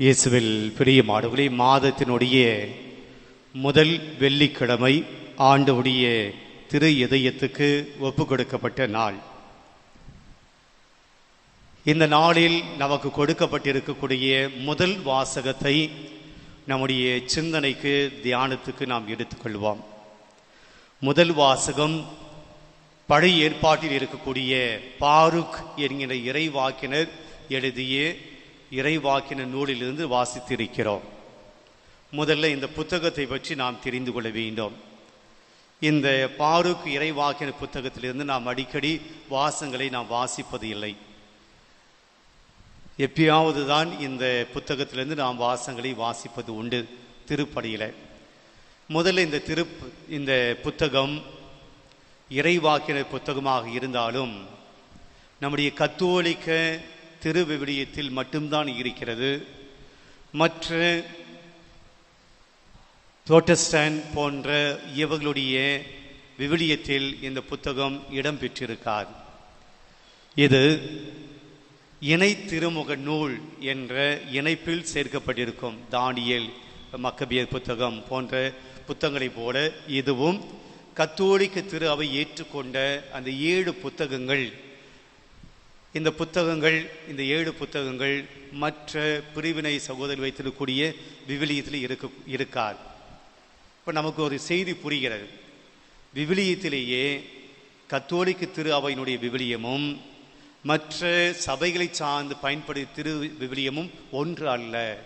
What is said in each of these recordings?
இயேசுவில் பிரியமானவர்களே மாதத்தினுடைய முதல் வெள்ளிக்கிழமை ஆண்டவுடைய திரு இதயத்துக்கு ஒப்பு கொடுக்கப்பட்ட நாள். இந்த நாளில் நமக்கு கொடுக்கப்பட்டிருக்கக்கூடிய முதல் வாசகத்தை நம்முடைய சிந்தனைக்கு தியானத்துக்கு நாம் எடுத்துக்கொள்வோம். முதல் வாசகம் பழைய ஏற்பாட்டில் இருக்கக்கூடிய பாருக் என்கிற இறைவாக்கினர் எழுதிய இறைவாக்கின நூலிலிருந்து வாசித்திருக்கிறோம். முதல்ல இந்த புத்தகத்தை பற்றி நாம் தெரிந்து கொள்ள வேண்டும். இந்த பாருக் இறைவாக்கின புத்தகத்திலிருந்து நாம் அடிக்கடி வாசங்களை நாம் வாசிப்பது இல்லை. எப்பயாவது தான் இந்த புத்தகத்திலிருந்து நாம் வாசங்களை வாசிப்பது உண்டு. திருப்படியில். முதல்ல இந்த திரு இந்த புத்தகம் இறைவாக்கின புத்தகமாக இருந்தாலும் நம்முடைய கத்தோலிக்க திருவிவிலியத்தில் மட்டும்தான் இருக்கிறது. மற்ற புரோட்டஸ்டன்ட் போன்ற இவர்களுடைய விவிலியத்தில் இந்த புத்தகம் இடம்பெற்றிருக்காது இது இணை திருமுக நூல் என்ற இணைப்பில் சேர்க்கப்பட்டிருக்கும் தானியல் மக்கபியர் புத்தகம் போன்ற புத்தகங்களைப் போல இதுவும் கத்தோலிக்க திரு அவை ஏற்றுக்கொண்ட அந்த ஏழு புத்தகங்கள் இந்த புத்தகங்கள் இந்த ஏழு புத்தகங்கள் மற்ற பிரிவினை சகோதரி வைத்திருக்கக்கூடிய விவிலியத்தில் இருக்க இருக்காது இப்போ நமக்கு ஒரு செய்தி புரிகிறது. விவிலியத்திலேயே கத்தோலிக்க திரு அவையினுடைய விவிலியமும் மற்ற சபைகளை சார்ந்து பயன்படுத்தி திரு விவிலியமும் ஒன்று அல்ல.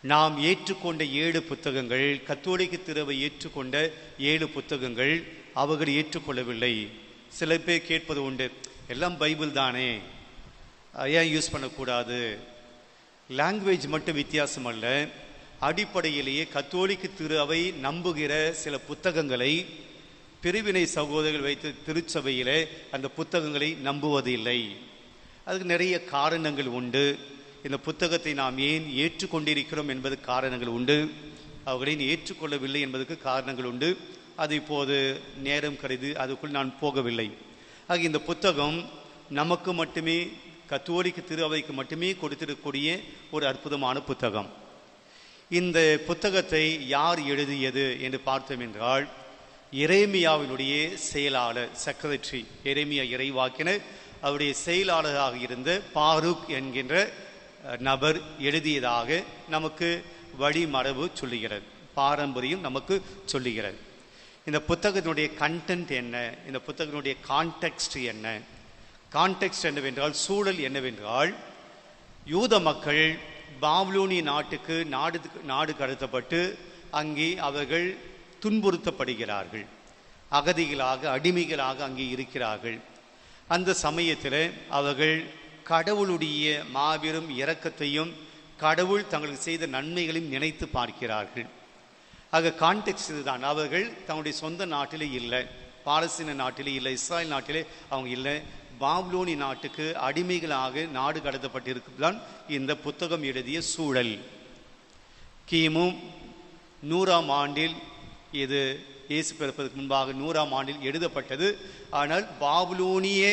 நாம் ஏற்றுக்கொண்ட ஏழு புத்தகங்கள் கத்தோலிக்க திருவை ஏற்றுக்கொண்ட ஏழு புத்தகங்கள் அவர்கள் ஏற்றுக்கொள்ளவில்லை. சில பேர் கேட்பது உண்டு எல்லாம் பைபிள் தானே. ஏன் யூஸ் பண்ணக்கூடாது? லாங்குவேஜ் மட்டும் வித்தியாசம் அல்ல. அடிப்படையிலேயே கத்தோலிக்க திரு அவை நம்புகிற சில புத்தகங்களை பிரிவினை சகோதரர்கள் வைத்து திருச்சபையில் அந்த புத்தகங்களை நம்புவதில்லை. அதுக்கு நிறைய காரணங்கள் உண்டு. இந்த புத்தகத்தை நாம் ஏன் ஏற்றுக்கொண்டிருக்கிறோம் என்பது காரணங்கள் உண்டு. அவர்களை ஏற்றுக்கொள்ளவில்லை என்பதற்கு காரணங்கள் உண்டு. அது இப்போது நேரம் கருதி அதுக்குள் நான் போகவில்லை. ஆக இந்த புத்தகம் நமக்கு மட்டுமே கத்தோலிக்க திருவைக்கு மட்டுமே கொடுத்திருக்கக்கூடிய ஒரு அற்புதமான புத்தகம். இந்த புத்தகத்தை யார் எழுதியது என்று பார்த்தோம் என்றால் இறைமியாவினுடைய செயலாளர் செக்ரட்டரி இறைமியா இறைவாக்கினர் அவருடைய செயலாளராக இருந்த பாரூக் என்கின்ற நபர் எழுதியதாக நமக்கு வழிமரபு சொல்லுகிறது பாரம்பரியம் நமக்கு சொல்லுகிறது. இந்த புத்தகத்தினுடைய கண்டென்ட் என்ன? இந்த புத்தகத்தினுடைய கான்டெக்ஸ்ட் என்ன? கான்டெக்ஸ்ட் என்னவென்றால் சூழல் என்னவென்றால் யூத மக்கள் பாவ்லூனி நாட்டுக்கு நாடு நாடு கடத்தப்பட்டு அங்கே அவர்கள் துன்புறுத்தப்படுகிறார்கள். அகதிகளாக அடிமைகளாக அங்கே இருக்கிறார்கள். அந்த சமயத்தில் அவர்கள் கடவுளுடைய மாபெரும் இரக்கத்தையும் கடவுள் தங்களுக்கு செய்த நன்மைகளையும் நினைத்து பார்க்கிறார்கள். ஆக கான்டெக்ட் இதுதான். அவர்கள் தன்னுடைய சொந்த நாட்டிலே இல்லை. பாலஸ்தீன நாட்டிலே இல்லை. இஸ்ராயல் நாட்டிலே அவங்க இல்லை. பாப்லோனி நாட்டுக்கு அடிமைகளாக நாடு கடத்தப்பட்டிருக்குதான் இந்த புத்தகம் எழுதிய சூழல். கிமு நூறாம் ஆண்டில் இது இயேசு பிறப்பதற்கு முன்பாக நூறாம் ஆண்டில் எழுதப்பட்டது. ஆனால் பாபுலோனிய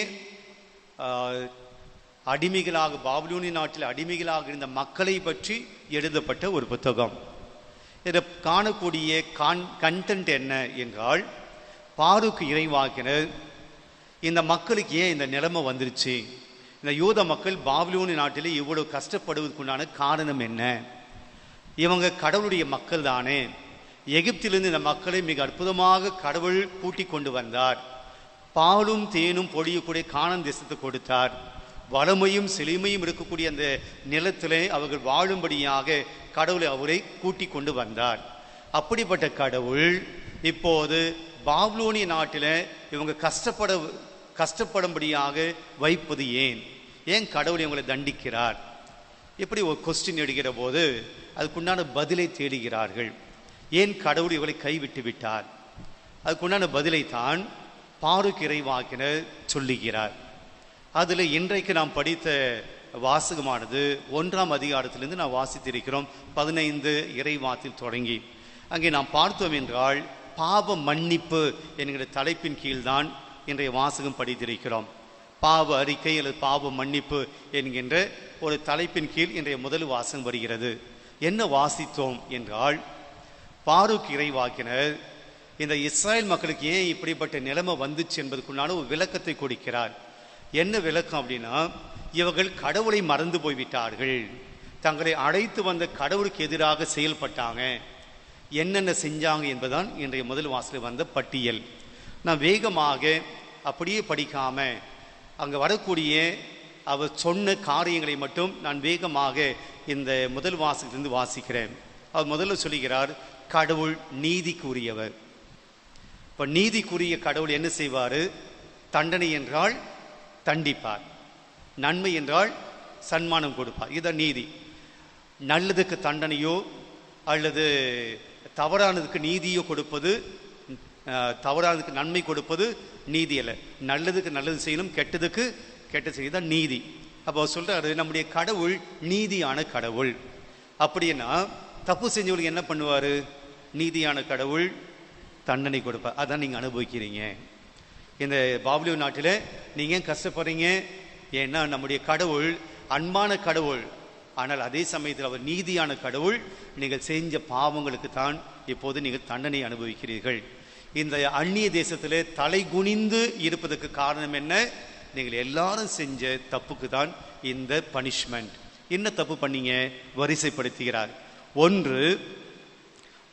அடிமைகளாக பாபுலோனி நாட்டில் அடிமைகளாக இருந்த மக்களை பற்றி எழுதப்பட்ட ஒரு புத்தகம். இதில் காணக்கூடிய கான் கண்டென்ட் என்ன என்றால் பாருக்கு இறைவாக்கினர் இந்த மக்களுக்கு ஏன் இந்த நிலைமை வந்துருச்சு? இந்த யூத மக்கள் பாபிலோனி நாட்டிலே இவ்வளவு கஷ்டப்படுவதற்குண்டான காரணம் என்ன? இவங்க கடவுளுடைய மக்கள் தானே. எகிப்திலிருந்து இந்த மக்களை மிக அற்புதமாக கடவுள் கூட்டி கொண்டு வந்தார். பாலும் தேனும் பொழியக்கூடிய காணம் தேசத்தை கொடுத்தார். வளமையும் செழுமையும் இருக்கக்கூடிய அந்த நிலத்திலே அவர்கள் வாழும்படியாக கடவுளை அவரை கூட்டி கொண்டு வந்தார். அப்படிப்பட்ட கடவுள் இப்போது பாப்லோனிய நாட்டில் இவங்க கஷ்டப்பட கஷ்டப்படும்படியாக வைப்பது ஏன்? ஏன் கடவுள் இவங்களை தண்டிக்கிறார்? இப்படி ஒரு கொஸ்டின் எடுக்கிற போது அதுக்குண்டான பதிலை தேடுகிறார்கள். ஏன் கடவுள் இவளை கைவிட்டு விட்டார்? அதுக்குண்டான பதிலை தான் பாருக்கு இறைவாக்கினர் சொல்லுகிறார். அதில் இன்றைக்கு நாம் படித்த வாசகமானது ஒன்றாம் அதிகாரத்திலிருந்து நாம் வாசித்திருக்கிறோம். பதினைந்து இறைவாத்தில் தொடங்கி. அங்கே நாம் பார்த்தோம் என்றால் பாவ மன்னிப்பு என்கிற தலைப்பின் கீழ்தான் இன்றைய வாசகம் படித்திருக்கிறோம். பாவ அறிக்கை அல்லது பாவ மன்னிப்பு என்கின்ற ஒரு தலைப்பின் கீழ் இன்றைய முதல் வாசகம் வருகிறது. என்ன வாசித்தோம் என்றால் பாரூக் இறைவாக்கினர் இந்த இஸ்ராயல் மக்களுக்கு ஏன் இப்படிப்பட்ட நிலைமை வந்துச்சு என்பதற்குண்டான ஒரு விளக்கத்தை கொடுக்கிறார். என்ன விளக்கம் அப்படின்னா இவர்கள் கடவுளை மறந்து போய்விட்டார்கள். தங்களை அழைத்து வந்த கடவுளுக்கு எதிராக செயல்பட்டாங்க. என்னென்ன செஞ்சாங்க என்பதுதான் இன்றைய முதல் வாசலில் வந்த பட்டியல். நான் வேகமாக அப்படியே படிக்காமல் அங்கே வரக்கூடிய அவர் சொன்ன காரியங்களை மட்டும் நான் வேகமாக இந்த முதல் வாசகத்திலிருந்து வாசிக்கிறேன். அவர் முதல்ல சொல்லுகிறார் கடவுள் நீதிக்குரியவர். இப்போ நீதிக்குரிய கடவுள் என்ன செய்வார்? தண்டனை என்றால் தண்டிப்பார். நன்மை என்றால் சன்மானம் கொடுப்பார். இதுதான் நீதி. நல்லதுக்கு தண்டனையோ அல்லது தவறானதுக்கு நீதியோ கொடுப்பது தவறானதுக்கு நன்மை கொடுப்பது நீதி அல்ல. நல்லதுக்கு நல்லது செய்யணும் கெட்டதுக்கு கெட்ட செய்தான் நீதி. அப்போ அவர் நம்முடைய கடவுள் நீதியான கடவுள். அப்படின்னா தப்பு செஞ்சவங்களுக்கு என்ன பண்ணுவார்? நீதியான கடவுள் தண்டனை கொடுப்பார். அதான் நீங்கள் அனுபவிக்கிறீங்க. இந்த பாபுலியோ நாட்டில் நீங்கள் ஏன் கஷ்டப்படுறீங்க ஏன்னா நம்முடைய கடவுள் அன்பான கடவுள். ஆனால் அதே சமயத்தில் அவர் நீதியான கடவுள். நீங்கள் செஞ்ச பாவங்களுக்கு தான் இப்போது நீங்கள் தண்டனை அனுபவிக்கிறீர்கள். இந்த அந்நிய தேசத்திலே தலை குனிந்து இருப்பதற்கு காரணம் என்ன? நீங்கள் எல்லாரும் செஞ்ச தப்புக்கு தான் இந்த பனிஷ்மெண்ட். என்ன தப்பு பண்ணீங்க? வரிசைப்படுத்துகிறார். ஒன்று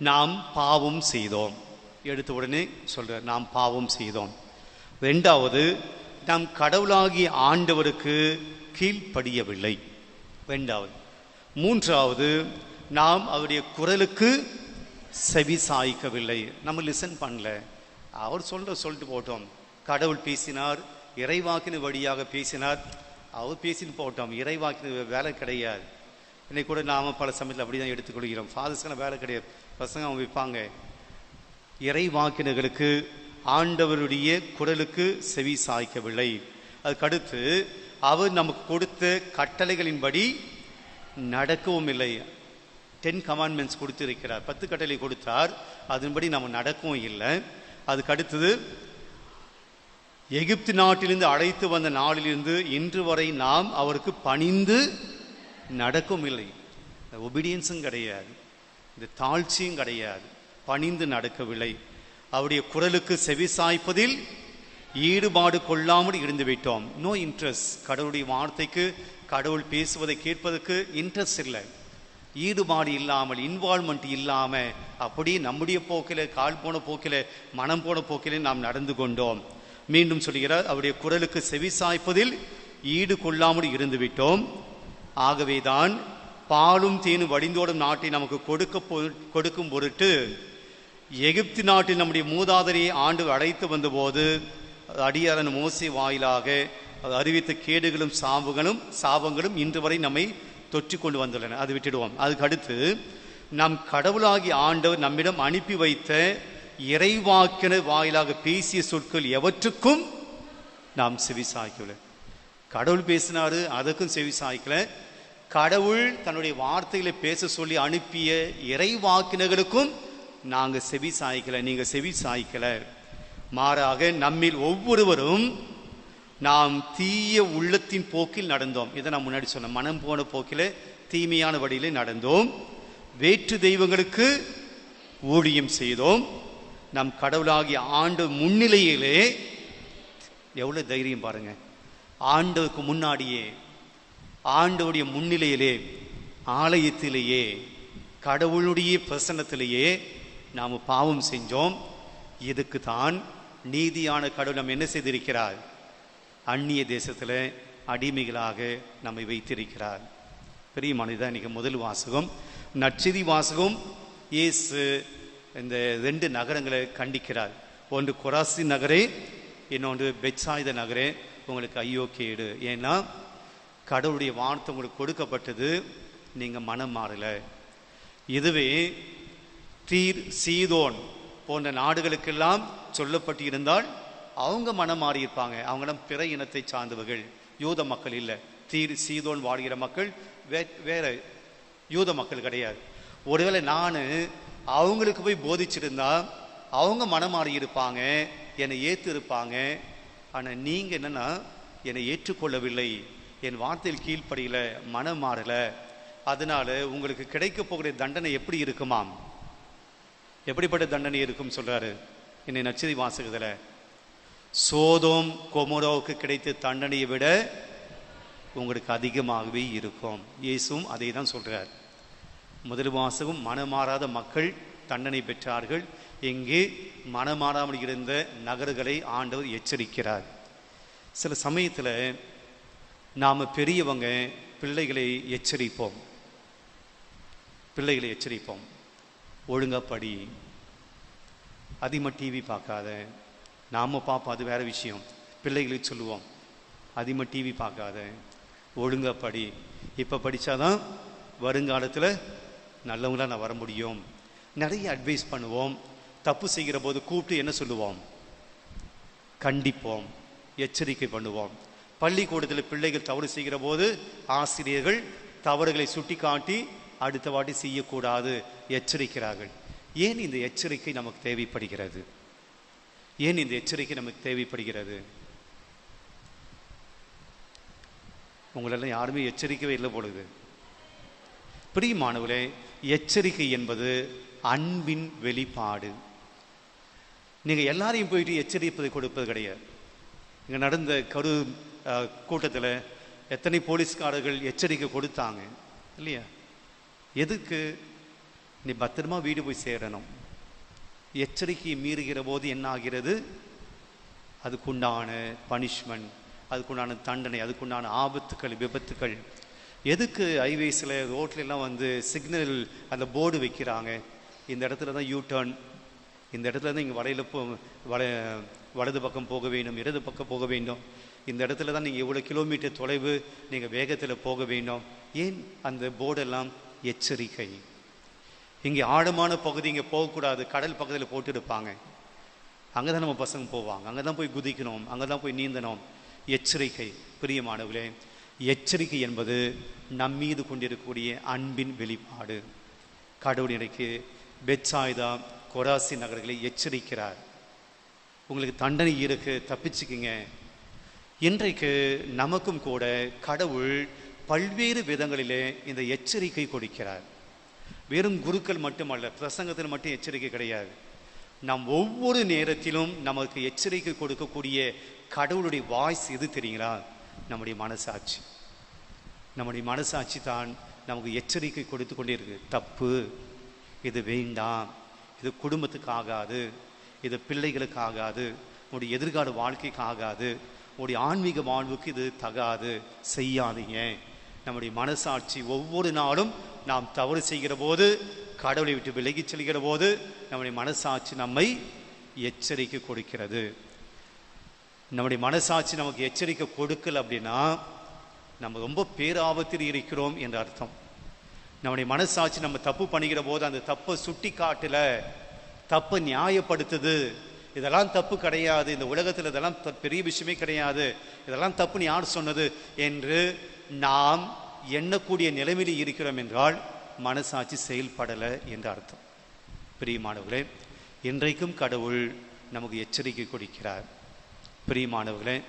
நாம் பாவம் செய்தோம். எடுத்த உடனே சொல்கிறார் நாம் பாவம் செய்தோம். ரெண்டாவது நாம் கடவுளாகிய ஆண்டவருக்கு கீழ்ப்படியவில்லை. ரெண்டாவது மூன்றாவது நாம் அவருடைய குரலுக்கு செவி சாய்க்கவில்லை. நம்ம லிசன் பண்ணல. அவர் சொல்கிற சொல்லிட்டு போட்டோம். கடவுள் பேசினார் இறைவாக்கின வழியாக பேசினார் அவர் பேசின்னு போட்டோம். இறைவாக்கின வேலை கிடையாது. இன்னைக்கு கூட நாம் பல சமயத்தில் அப்படி தான் எடுத்துக்கொள்கிறோம் ஃபாதர்ஸ்க்கெல்லாம் வேலை கிடையாது. பசங்க அவங்க வைப்பாங்க இறைவாக்கினர்களுக்கு ஆண்டவருடைய குரலுக்கு செவி சாய்க்கவில்லை. அதுக்கடுத்து அவர் நமக்கு கொடுத்த கட்டளைகளின்படி நடக்கவும் இல்லை டென் கமாண்ட்மெண்ட்ஸ் கொடுத்திருக்கிறார். பத்து கட்டளை கொடுத்தார். அதன்படி நம்ம நடக்கவும் இல்லை. அதுக்கு அடுத்தது எகிப்து நாட்டிலிருந்து அழைத்து வந்த நாளிலிருந்து இன்று வரை நாம் அவருக்கு பணிந்து நடக்கும் இல்லை ஒபீடியன்ஸும் கிடையாது. இந்த தாழ்ச்சியும் கிடையாது. பணிந்து நடக்கவில்லை. அவருடைய குரலுக்கு செவி சாய்ப்பதில் ஈடுபாடு கொள்ளாமல் இருந்து விட்டோம் நோ இன்ட்ரெஸ்ட் கடவுளுடைய வார்த்தைக்கு கடவுள் பேசுவதை கேட்பதற்கு இன்ட்ரெஸ்ட் இல்லை. ஈடுபாடு இல்லாமல் இன்வால்மெண்ட் இல்லாமல் அப்படி நம்முடைய போக்கில் கால் போன போக்கில் மனம் போன போக்கில் நாம் நடந்து கொண்டோம். மீண்டும் சொல்கிறார் அவருடைய குரலுக்கு செவி சாய்ப்பதில் ஈடு கொள்ளாமல் இருந்து விட்டோம் ஆகவேதான் பாலும் தேனும் வடிந்தோடும் நாட்டை நமக்கு கொடுக்க கொடுக்கும் பொருட்டு எகிப்தி நாட்டில் நம்முடைய மூதாதரியை ஆண்டு அழைத்து வந்தபோது அடியாரன் மோசி வாயிலாக அவர் அறிவித்த கேடுகளும் சாவுகளும் சாபங்களும் இன்று வரை நம்மை தொற்றி கொண்டு வந்துள்ளன. அது விட்டுடுவோம். அதுக்கு அடுத்து நம் கடவுளாகி ஆண்டவர் நம்மிடம் அனுப்பி வைத்த இறைவாக்கின வாயிலாக பேசிய சொற்கள் எவற்றுக்கும் நாம் செவி சாய்க்கல கடவுள் பேசினாரு அதுக்கும் செவி சாய்க்கல. கடவுள் தன்னுடைய வார்த்தைகளை பேச சொல்லி அனுப்பிய இறைவாக்கினர்களுக்கும் நாங்கள் செவி சாய்க்கலை நீங்கள் செவி சாய்க்கலை. மாறாக நம்மில் ஒவ்வொருவரும் நாம் தீய உள்ளத்தின் போக்கில் நடந்தோம். இதை நான் முன்னாடி சொன்னேன். மனம் போன போக்கில் தீமையான வழியிலே நடந்தோம். வேற்று தெய்வங்களுக்கு ஊழியம் செய்தோம். நம் கடவுளாகிய ஆண்டு முன்னிலையிலே எவ்வளோ தைரியம் பாருங்க. ஆண்டவுக்கு முன்னாடியே ஆண்டவுடைய முன்னிலையிலே ஆலயத்திலேயே கடவுளுடைய பிரசன்னத்திலேயே நாம் பாவம் செஞ்சோம். இதுக்கு தான் நீதியான கடவுள் நம்ம என்ன செய்திருக்கிறார்? அந்நிய தேசத்தில் அடிமைகளாக நம்மை வைத்திருக்கிறார். பெரிய மனிதன் இன்றைக்கி முதல் வாசகம். நற்செய்தி வாசகம். இயேசு இந்த ரெண்டு நகரங்களை கண்டிக்கிறார். ஒன்று கொராசி நகரே இன்னொன்று பெட்சாயுத நகரே. உங்களுக்கு ஐயோ கேடு. ஏன்னா கடவுளுடைய வார்த்தை உங்களுக்கு கொடுக்கப்பட்டது. நீங்கள் மனம் மாறலை. இதுவே தீர் சீதோன் போன்ற நாடுகளுக்கெல்லாம் சொல்லப்பட்டு இருந்தால் அவங்க மனம் மாறியிருப்பாங்க. அவங்களாம் பிற இனத்தை சார்ந்தவர்கள். யூத மக்கள் இல்லை. தீர் சீதோன் வாழ்கிற மக்கள் வே வேற யூத மக்கள் கிடையாது. ஒருவேளை நான் அவங்களுக்கு போய் போதிச்சிருந்தா அவங்க மனம் மாறி இருப்பாங்க என்னை ஏற்று இருப்பாங்க ஆனால் நீங்கள் என்னன்னா என்னை ஏற்றுக்கொள்ளவில்லை. என் வார்த்தையில் கீழ்ப்படியில மனம் மாறலை. அதனால் உங்களுக்கு கிடைக்க போகிற தண்டனை எப்படி இருக்குமாம்? எப்படிப்பட்ட தண்டனை இருக்கும் சொல்கிறாரு என்னை நச்சதி வாசகத்தில் சோதோம் கொமுரோவுக்கு கிடைத்த தண்டனையை விட உங்களுக்கு அதிகமாகவே இருக்கும். இயேசுவும் அதை தான் சொல்கிறார் முதல் வாசகம் மனமாறாத மக்கள் தண்டனை பெற்றார்கள். எங்கே மனமாறாமல் இருந்த நகர்களை ஆண்டவர் எச்சரிக்கிறார். சில சமயத்தில் நாம் பெரியவங்க பிள்ளைகளை எச்சரிப்போம். பிள்ளைகளை எச்சரிப்போம். ஒழுங்காக படி அதிகமாக டிவி பார்க்காத. நாம் பார்ப்போம் அது வேறு விஷயம். பிள்ளைகளுக்கு சொல்லுவோம் அதிகமாக டிவி பார்க்காத. ஒழுங்கா படி இப்போ படித்தாதான் வருங்காலத்தில் நல்லவங்களாக நான் வர முடியும். நிறைய அட்வைஸ் பண்ணுவோம். தப்பு செய்கிற போது கூப்பிட்டு என்ன சொல்லுவோம்? கண்டிப்போம். எச்சரிக்கை பண்ணுவோம். பள்ளிக்கூடத்தில் பிள்ளைகள் தவறு செய்கிற போது ஆசிரியர்கள் தவறுகளை சுட்டிக்காட்டி அடுத்த வாட்டி செய்யக்கூடாது எச்சரிக்கிறார்கள். ஏன் இந்த எச்சரிக்கை நமக்கு தேவைப்படுகிறது? ஏன் இந்த எச்சரிக்கை நமக்கு தேவைப்படுகிறது? உங்களெல்லாம் யாருமே எச்சரிக்கவே இல்லை பொழுது பிரியமானவர்களே எச்சரிக்கை என்பது அன்பின் வெளிப்பாடு. நீங்கள் எல்லாரையும் போயிட்டு எச்சரிப்பதை கொடுப்பது கிடையாது. இங்கே நடந்த கரு கூட்டத்தில் எத்தனை போலீஸ்காரர்கள் எச்சரிக்கை கொடுத்தாங்க இல்லையா? எதுக்கு நீ பத்திரமா வீடு போய் சேரணும்? எச்சரிக்கையை மீறுகிற போது என்ன ஆகிறது? அதுக்குண்டான பனிஷ்மெண்ட் அதுக்குண்டான தண்டனை அதுக்குண்டான ஆபத்துக்கள் விபத்துக்கள். எதுக்கு ஹைவேஸில் ரோட்லெலாம் வந்து சிக்னல் அந்த போர்டு வைக்கிறாங்க? இந்த இடத்துல தான் யூ டர்ன் இந்த இடத்துல தான் இங்கே வலையில் போ வள வலது பக்கம் போக வேண்டும் இடது பக்கம் போக வேண்டும். இந்த இடத்துல தான் நீங்கள் இவ்வளோ கிலோமீட்டர் தொலைவு நீங்கள் வேகத்தில் போக வேண்டும். ஏன் அந்த போர்டெல்லாம் எச்சரிக்கை. இங்கே ஆழமான பகுதி இங்கே போகக்கூடாது கடல் பக்கத்தில் போட்டுடுப்பாங்க அங்கே தான் நம்ம பசங்க போவாங்க. அங்கே தான் போய் குதிக்கணும் அங்கே தான் போய் நீந்தணும். எச்சரிக்கை பிரியமானவர்களே எச்சரிக்கை என்பது நம்மீது கொண்டிருக்கக்கூடிய அன்பின் வெளிப்பாடு. கடவுள் இன்றைக்கு பெட்சாய்தா கொராசி நகர்களை எச்சரிக்கிறார். உங்களுக்கு தண்டனை இருக்கு தப்பிச்சுக்கிங்க. இன்றைக்கு நமக்கும் கூட கடவுள் பல்வேறு விதங்களிலே இந்த எச்சரிக்கை கொடுக்கிறார். வெறும் குருக்கள் மட்டுமல்ல பிரசங்கத்தில் மட்டும் எச்சரிக்கை கிடையாது. நாம் ஒவ்வொரு நேரத்திலும் நமக்கு எச்சரிக்கை கொடுக்கக்கூடிய கடவுளுடைய வாய்ஸ் எது தெரியுங்களா? நம்முடைய மனசாட்சி. நம்முடைய மனசாட்சி தான் நமக்கு எச்சரிக்கை கொடுத்து கொண்டே இருக்கு தப்பு இது வேண்டாம் இது குடும்பத்துக்கு ஆகாது இது பிள்ளைகளுக்கு ஆகாது உங்களுடைய எதிர்கால வாழ்க்கைக்கு ஆகாது உங்களுடைய ஆன்மீக வாழ்வுக்கு இது தகாது. செய்யாதீங்க. நம்முடைய மனசாட்சி ஒவ்வொரு நாளும் நாம் தவறு செய்கிற போது கடவுளை விட்டு விலகிச் செல்கிற போது நம்முடைய மனசாட்சி நம்மை எச்சரிக்கை கொடுக்கிறது. நம்முடைய மனசாட்சி நமக்கு எச்சரிக்கை கொடுக்கல அப்படின்னா நம்ம ரொம்ப பேராபத்தில் இருக்கிறோம் என்ற அர்த்தம். நம்முடைய மனசாட்சி நம்ம தப்பு பண்ணிக்கிற போது அந்த தப்பை சுட்டி காட்டல தப்பை நியாயப்படுத்துது. இதெல்லாம் தப்பு கிடையாது. இந்த உலகத்தில் இதெல்லாம் பெரிய விஷயமே கிடையாது. இதெல்லாம் தப்புன்னு யார் சொன்னது? என்று நாம் எண்ணக்கூடிய நிலைமையில் இருக்கிறோம் என்றால் மனசாட்சி செயல்படலை என்று அர்த்தம். பிரியமானவர்களே இன்றைக்கும் கடவுள் நமக்கு எச்சரிக்கை கொடுக்கிறார். பிரியமானவர்களே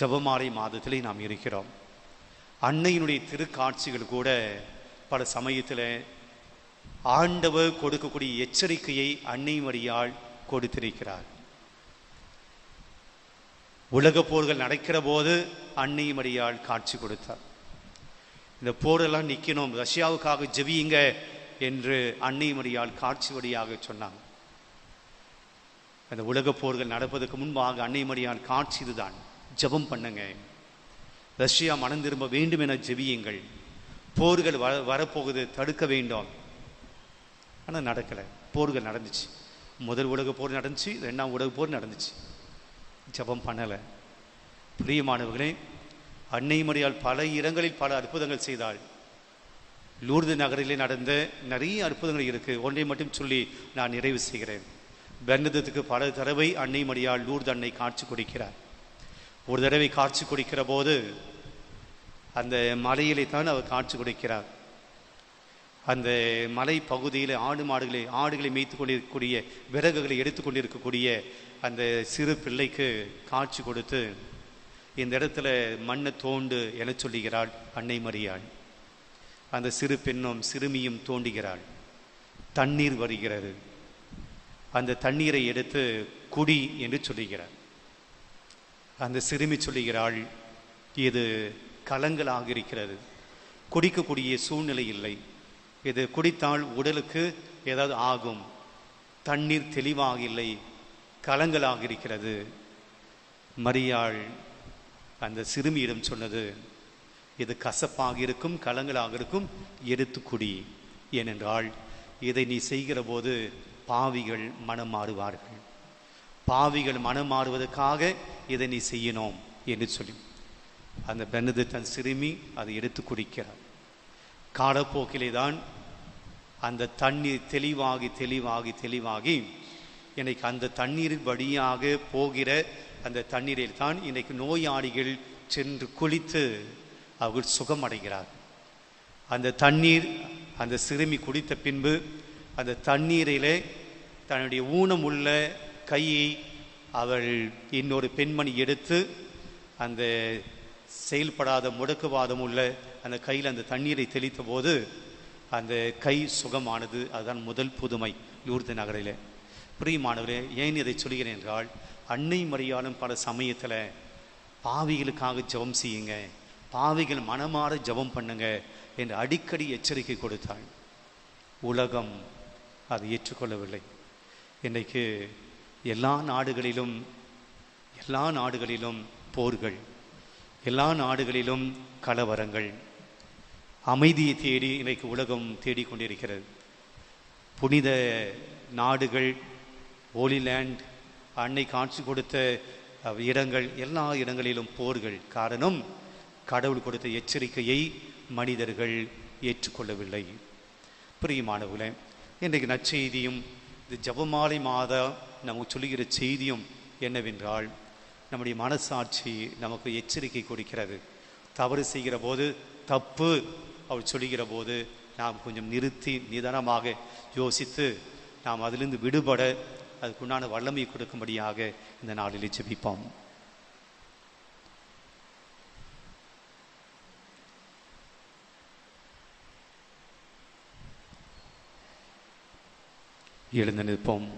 ஜபமாலை மாதத்திலே நாம் இருக்கிறோம். அன்னையினுடைய திருக்காட்சிகள் கூட பல சமயத்தில் ஆண்டவர் கொடுக்கக்கூடிய எச்சரிக்கையை அன்னை வழியால் கொடுத்திருக்கிறார். உலக போர்கள் நடக்கிற போது அன்னை மரியாள் காட்சி கொடுத்தார். இந்த போரெல்லாம் நிற்கணும் ரஷ்யாவுக்காக ஜெபியுங்க என்று அன்னை மரியாள் காட்சி வழியாக சொன்னாங்க. அந்த உலக போர்கள் நடப்பதற்கு முன்பாக அன்னை மரியாள் காட்சி இதுதான். ஜெபம் பண்ணுங்க. ரஷ்யா மனம் திரும்ப வேண்டும் என ஜெபியுங்கள். போர்கள் வர வரப்போகுது தடுக்க வேண்டும். ஆனால் நடக்கலை. போர்கள் நடந்துச்சு. முதல் உலக போர் நடந்துச்சு ரெண்டாம் உலக போர் நடந்துச்சு. ஜபம் பண்ணலை. பிரியமானவர்களே அன்னை மரியாள் பல இடங்களில் பல அற்புதங்கள் செய்தாள். லூர்து நகரிலே நடந்த நிறைய அற்புதங்கள் இருக்குது ஒன்றை மட்டும் சொல்லி நான் நிறைவு செய்கிறேன். பெர்னதத்துக்கு பல தடவை அன்னை மரியாள் லூர்து அன்னை காட்சி கொடுக்கிறார். ஒரு தடவை காட்சி கொடுக்கிற போது அந்த மலையிலே தான் அவர் காட்சி கொடுக்கிறார். அந்த மலை பகுதியில் ஆடு மாடுகளை ஆடுகளை மேய்த்து கொண்டிருக்கக்கூடிய விறகுகளை எடுத்து கொண்டிருக்கக்கூடிய அந்த சிறு பிள்ளைக்கு காட்சி கொடுத்து இந்த இடத்துல மண்ணை தோண்டு என சொல்லுகிறாள் அன்னை மரியாள். அந்த சிறு பெண்ணும் சிறுமியும் தோண்டுகிறாள். தண்ணீர் வருகிறது. அந்த தண்ணீரை எடுத்து குடி என்று சொல்லுகிறார். அந்த சிறுமி சொல்லுகிறாள் இது கலங்களாக இருக்கிறது. குடிக்கக்கூடிய சூழ்நிலை இல்லை. இது குடித்தால் உடலுக்கு ஏதாவது ஆகும். தண்ணீர் தெளிவாக இல்லை கலங்களாக இருக்கிறது மரியாள் அந்த சிறுமியிடம் சொன்னது இது கசப்பாக இருக்கும் கலங்களாக இருக்கும் எடுத்து குடி. ஏனென்றால் இதை நீ செய்கிற போது பாவிகள் மனம் மாறுவார்கள். பாவிகள் மனம் மாறுவதற்காக இதை நீ செய்யணும் என்று சொல்லி அந்த பெண்ணது தன் சிறுமி அதை எடுத்து குடிக்கிறார். காலப்போக்கிலே தான் அந்த தண்ணீர் தெளிவாகி தெளிவாகி தெளிவாகி இன்னைக்கு அந்த தண்ணீர் வழியாக போகிற அந்த தண்ணீரில் தான் இன்றைக்கு நோயாளிகள் சென்று குளித்து அவர்கள் சுகமடைகிறார். அந்த தண்ணீர் அந்த சிறுமி குடித்த பின்பு அந்த தண்ணீரிலே தன்னுடைய ஊனம் உள்ள கையை அவள் இன்னொரு பெண்மணி எடுத்து அந்த செயல்படாத முடக்குவாதம் உள்ள அந்த கையில் அந்த தண்ணீரை தெளித்த போது அந்த கை சுகமானது. அதுதான் முதல் புதுமை லூர்து நகரில். பிரியமானவரே ஏன் இதை சொல்கிறேன் என்றால் அன்னை மரியாளும் பல சமயத்தில் பாவிகளுக்காக ஜெபம் செய்யுங்க பாவிகள் மனமாற ஜெபம் பண்ணுங்க என்று அடிக்கடி எச்சரிக்கை கொடுத்தாள். உலகம் அதை ஏற்றுக்கொள்ளவில்லை. இன்றைக்கு எல்லா நாடுகளிலும் எல்லா நாடுகளிலும் போர்கள் எல்லா நாடுகளிலும் கலவரங்கள் அமைதியை தேடி இன்றைக்கு உலகம் தேடிக்கொண்டிருக்கிறது. புனித நாடுகள் ஹோலிலேண்ட் அன்னை காட்சி கொடுத்த இடங்கள் எல்லா இடங்களிலும் போர்கள். காரணம் கடவுள் கொடுத்த எச்சரிக்கையை மனிதர்கள் ஏற்றுக்கொள்ளவில்லை. பிரியமானவர்களே இன்றைக்கு நற்செய்தியும் இது ஜபமாலை மாதா நமக்கு சொல்லுகிற செய்தியும் என்னவென்றால் நம்முடைய மனசாட்சி நமக்கு எச்சரிக்கை கொடுக்கிறது. தவறு செய்கிற போது தப்பு அவர் சொல்லுகிற போது நாம் கொஞ்சம் நிறுத்தி நிதானமாக யோசித்து நாம் அதிலிருந்து விடுபட அதுக்குண்டான வல்லமை கொடுக்கும்படியாக இந்த நாளில் ஜெபிப்போம். எழுந்து நிற்போம்.